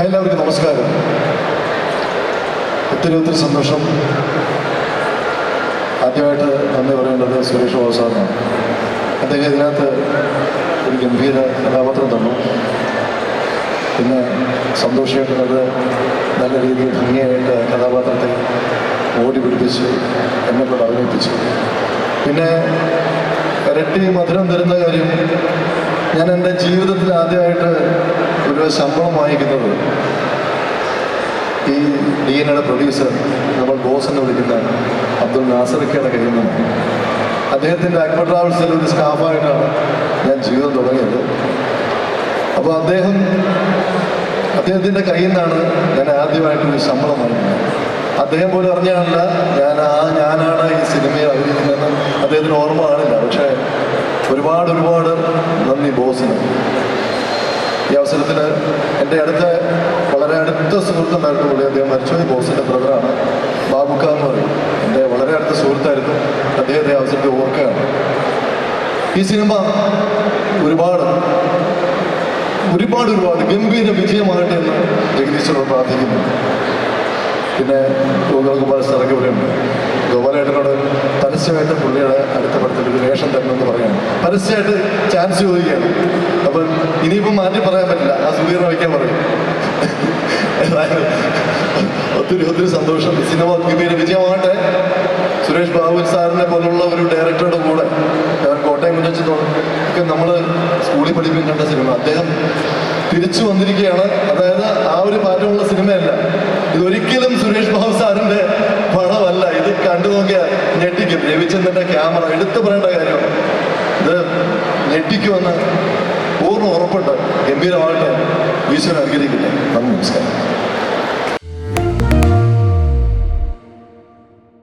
എല്ലാവർക്കും നമസ്കാരം. ഒത്തിരി ഒത്തിരി സന്തോഷം. ആദ്യമായിട്ട് നന്ദി പറയേണ്ടത് സുരേഷ് ബാബു അദ്ദേഹം ഇതിനകത്ത് ഒരു ഗംഭീര കഥാപാത്രം തന്നു. പിന്നെ സന്തോഷമായിട്ടുള്ളത് നല്ല രീതിയിൽ ഭംഗിയായിട്ട് കഥാപാത്രത്തെ ഓടി പിടിപ്പിച്ചു എന്നെ കൊണ്ട് അഭിനയിപ്പിച്ചു. പിന്നെ ഇരട്ടി മധുരം തരുന്ന കാര്യം ഞാൻ എന്റെ ജീവിതത്തിൽ ആദ്യമായിട്ട് ഒരു ശമ്പളം വാങ്ങിക്കുന്നത്. ഈ ഡി എൻ എയുടെ പ്രൊഡ്യൂസർ നമ്മൾ ബോസ് എന്ന് വിളിക്കുന്ന അബ്ദുൾ നാസറിക്കയുടെ കഴിയുന്നത്. അദ്ദേഹത്തിന്റെ അക്ബർ ട്രാവൽസിൽ ഒരു സ്റ്റാഫായിട്ടാണ് ഞാൻ ജീവിതം തുടങ്ങിയത്. അപ്പോൾ അദ്ദേഹം അദ്ദേഹത്തിന്റെ കയ്യിൽ നിന്നാണ് ഞാൻ ആദ്യമായിട്ടൊരു ശമ്പളം വാങ്ങിക്കുന്നത് അദ്ദേഹം പോലും അറിഞ്ഞാണല്ല ഞാൻ ആ ഞാനാണ് ഈ സിനിമയിൽ അഭിനയിക്കുന്നതെന്ന്. അദ്ദേഹത്തിന് ഓർമ്മ കാണില്ല. പക്ഷേ ഒരുപാട് ഒരുപാട് നന്ദി ബോസിന്. ഈ അവസരത്തിൽ എന്റെ അടുത്ത വളരെ അടുത്ത സുഹൃത്തുണ്ടായിരുന്നു പുള്ളി. അദ്ദേഹം മരിച്ചുപോയി ബോസിന്റെ ബ്രദറാണ് ബാബുക്ക എന്ന് പറയും. എന്റെ വളരെ അടുത്ത സുഹൃത്തായിരുന്നു. അദ്ദേഹത്തെ അവസരത്തിൽ ഓർക്കുകയാണ്. ഈ സിനിമ ഒരുപാട് ഒരുപാട് ഒരുപാട് ഗംഭീര വിജയമാകട്ടെ എന്ന് ജഗദീശ്വരോട് പ്രാർത്ഥിക്കുന്നു. പിന്നെ ഗോകുൽകുമാർ സാറൊക്കെ ഇവിടെയുണ്ട് ഗോപാലേട്ടനോട് പരസ്യമായിട്ട് പുള്ളിയുടെ അടുത്ത പടത്തിൽ ഒരു വേഷം തരണമെന്ന് പറയാണ് പരസ്യമായിട്ട് ചാൻസ് ചോദിക്കുകയാണ്. അപ്പം ഇനിയിപ്പം മാറ്റി പറയാൻ പറ്റില്ല. ആ സുധീറിനെ വയ്ക്കാൻ പറയും. ഒത്തിരി ഒത്തിരി സന്തോഷം. സിനിമ ഗംഭീര വിജയമാകട്ടെ. സുരേഷ് ബാബു സാറിനെ പോലുള്ള ഒരു ഡയറക്ടറുടെ കൂടെ കോട്ടയം കുഞ്ഞച്ചൻ ഒക്കെ നമ്മൾ സ്കൂളിൽ പഠിപ്പിക്കേണ്ട സിനിമ. അദ്ദേഹം തിരിച്ചു വന്നിരിക്കുകയാണ്. അതായത് ആ ഒരു മാറ്റമുള്ള സിനിമയല്ല. കണ്ടു നോക്കിയാൽ ഞെട്ടിക്കും. രവിചന്ദ്രന്റെ ക്യാമറ എടുത്തു പറയേണ്ട കാര്യം ഇത് ഞെട്ടിക്കുമെന്ന് പൂർണ ഉറപ്പുണ്ട്. ഗംഭീരമായിട്ട് ഈശ്വരൻ അനുഗ്രഹിക്കട്ടെ. നന്ദി നമസ്കാരം.